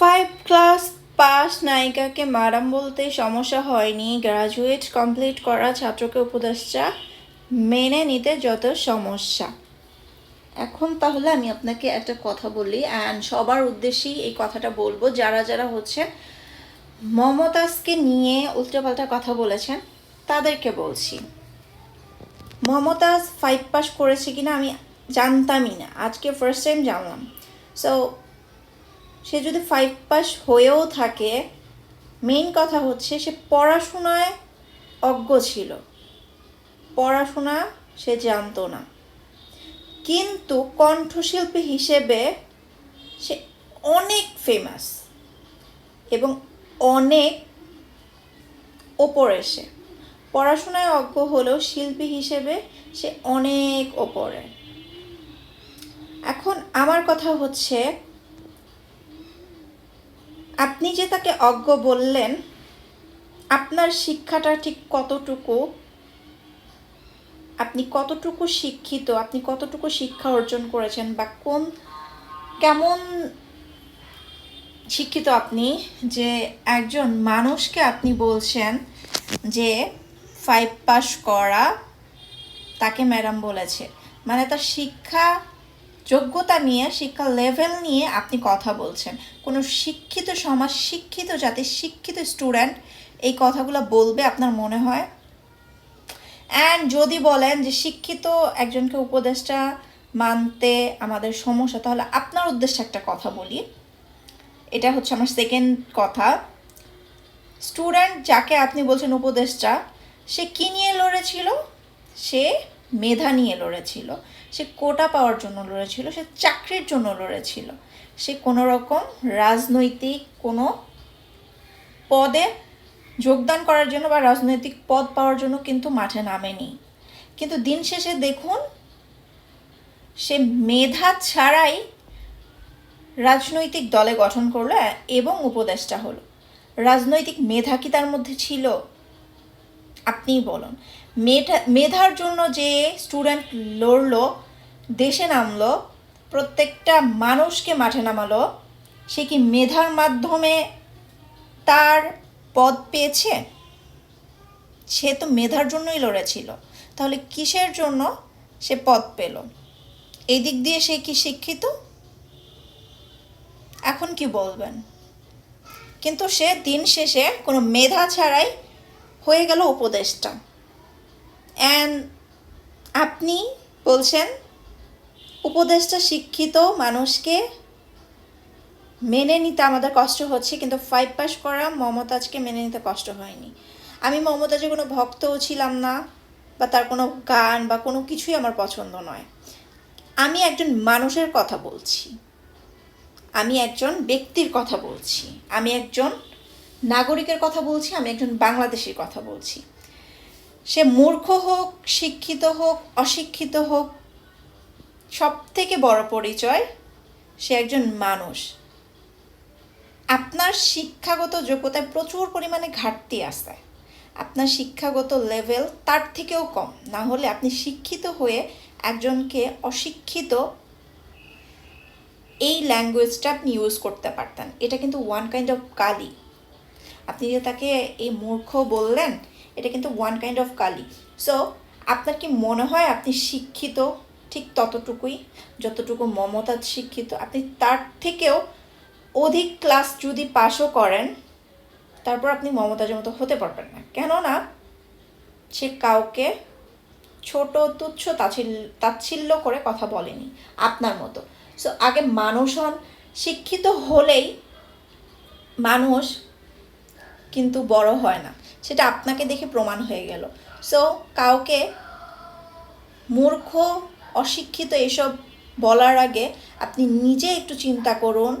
Five class pass নায়িকাকে madam বলতে সমস্যা হয়নি। গ্রাজুয়েট কমপ্লিট করা ছাত্রকে উপদেষ্টা মেনে নিতে যত সমস্যা। এখন তাহলে আমি আপনাকে একটা কথা বলি অ্যান্ড সবার উদ্দেশ্যেই এই কথাটা বলব। যারা যারা হচ্ছে মমতাজকে নিয়ে উল্টোপাল্টা কথা বলেছেন, তাদেরকে বলছি। মমতাজ ফাইভ পাস করেছে কিনা আমি জানতামই না। আজকে ফার্স্ট টাইম জানলাম। সো সে যদি ফাইভ পাস হয়েও থাকে মেইন কথা হচ্ছে সে পড়াশোনায় অজ্ঞ ছিল। পড়াশোনা সে জানতো না। কিন্তু কণ্ঠশিল্পী হিসেবে সে অনেক ফেমাস এবং অনেক ওপরে সে। পড়াশোনায় অজ্ঞ হলেও শিল্পী হিসেবে সে অনেক ওপরে। এখন আমার কথা হচ্ছে আপনি যে তাকে অজ্ঞ বললেন, আপনার শিক্ষাটা ঠিক কতটুকু? আপনি কতটুকু শিক্ষিত? আপনি কতটুকু শিক্ষা অর্জন করেছেন? বা কোন, কেমন শিক্ষিত আপনি যে একজন মানুষকে আপনি বলছেন যে ফাইভ পাস করা তাকে ম্যাডাম বলেছে? মানে তার শিক্ষা যোগ্যতা নিয়ে, শিক্ষা লেভেল নিয়ে আপনি কথা বলছেন। কোনো শিক্ষিত সমাজ, শিক্ষিত জাতি, শিক্ষিত স্টুডেন্ট এই কথাগুলো বলবে আপনার মনে হয়? অ্যান্ড যদি বলেন যে শিক্ষিত একজনকে উপদেশটা মানতে আমাদের সমস্যা, তাহলে আপনার উদ্দেশ্যে একটা কথা বলি। এটা হচ্ছে আমার সেকেন্ড কথা। স্টুডেন্ট যাকে আপনি বলছেন উপদেশটা সে কী নিয়ে লড়েছিল? সে মেধা নিয়ে লড়েছিল। সে কোটা পাওয়ার জন্য লড়েছিল, সে চাকরির জন্য লড়েছিল। সে কোনো রকম রাজনৈতিক কোনো পদে যোগদান করার জন্য বা রাজনৈতিক পদ পাওয়ার জন্য কিন্তু মাঠে নামেনি। কিন্তু দিন শেষে দেখুন, সে মেধা ছাড়াই রাজনৈতিক দলে গঠন করল এবং উপদেষ্টা হলো। রাজনৈতিক মেধা কি তার মধ্যে ছিল? আপনিই বলুন। মেধা, মেধার জন্য যে স্টুডেন্ট লড়লো, দেশে নামলো, প্রত্যেকটা মানুষকে মাঠে নামালো, সে কি মেধার মাধ্যমে তার পদ পেয়েছে? সে তো মেধার জন্যই লড়েছিল। তাহলে কিসের জন্য সে পদ পেল? এই দিক দিয়ে সে কি শিক্ষিত? এখন কি বলবেন? কিন্তু সে দিন শেষে কোনো মেধা ছাড়াই হয়ে গেল উপদেশটা। অ্যান্ড আপনি বলছেন, উপদেশটা শিক্ষিত মানুষকে মেনে নিতে আমাদের কষ্ট হচ্ছে, কিন্তু ফাইভ পাস করা মমতাজকে মেনে নিতে কষ্ট হয়নি। আমি মমতাজের কোনো ভক্তও ছিলাম না, বা তার কোনো গান, বা কোনো কিছুই আমার পছন্দ নয়। আমি একজন মানুষের কথা বলছি। আমি একজন ব্যক্তির কথা বলছি। আমি একজন নাগরিকের কথা বলছি, আমি একজন বাংলাদেশের কথা বলছি। সে মূর্খ হোক, শিক্ষিত হোক, অশিক্ষিত হোক সব থেকে বড় পরিচয় সে একজন মানুষ। আপনার শিক্ষাগত যোগ্যতায় প্রচুর পরিমাণে ঘাটতি আছে। আপনার শিক্ষাগত লেভেল তার থেকেও কম। না হলে আপনি শিক্ষিত হয়ে একজনকে অশিক্ষিত এই ল্যাঙ্গুয়েজটা আপনি ইউজ করতে পারতেন। এটা কিন্তু ওয়ান কাইন্ড অফ কালি। আপনি যে তাকে এই মূর্খ বললেন, এটা কিন্তু ওয়ান কাইন্ড অফ কালি। সো আপনার কি মনে হয় আপনি শিক্ষিত? ঠিক ততটুকুই। যতটুকু মমতাজ শিক্ষিত। আপনি তার থেকেও অধিক ক্লাস যদি পাশও করেন, তারপর আপনি মমতাজের মতো হতে পারবেন না। কেননা, সে কাউকে ছোট তুচ্ছ তাচ্ছিল্য করে কথা বলেনি, আপনার মতো। সো আগে মানুষ হন, শিক্ষিত হলেই মানুষ কিন্তু বড় হয় না। সেটা আপনাকে দেখে প্রমাণ হয়ে গেল। সো কাউকে মূর্খ, অশিক্ষিত এসব বলার আগে আপনি নিজে একটু চিন্তা করুন,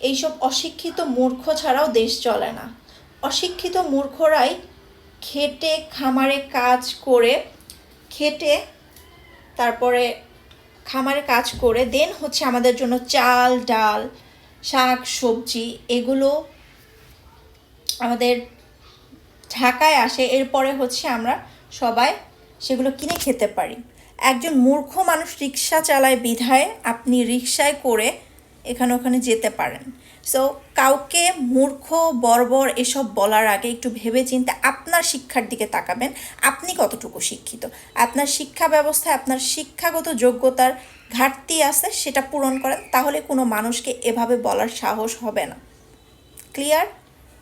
এইসব অশিক্ষিত মূর্খ ছাড়াও দেশ চলে না। অশিক্ষিত মূর্খরাই খেটে, খামারে কাজ করে, খেটে, তারপরে খামারে কাজ করে দেন হচ্ছে আমাদের জন্য চাল, ডাল, শাক, সবজি, এগুলো আমাদের ঢাকায় আসে, এরপরে হচ্ছে আমরা সবাই সেগুলো কিনে খেতে পারি। একজন মূর্খ মানুষ রিক্সা চালায় বিধায় আপনি রিক্সায় করে এখানে ওখানে যেতে পারেন। সো কাউকে মূর্খ, বর্বর এসব বলার আগে একটু ভেবে চিন্তে আপনার শিক্ষার দিকে তাকাবেন। আপনি কতটুকু শিক্ষিত? আপনার শিক্ষা ব্যবস্থায় আপনার শিক্ষাগত যোগ্যতার ঘাটতি আছে, সেটা পূরণ করেন, তাহলে কোনো মানুষকে এভাবে বলার সাহস হবে না। ক্লিয়ার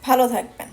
ভালো থাকবেন।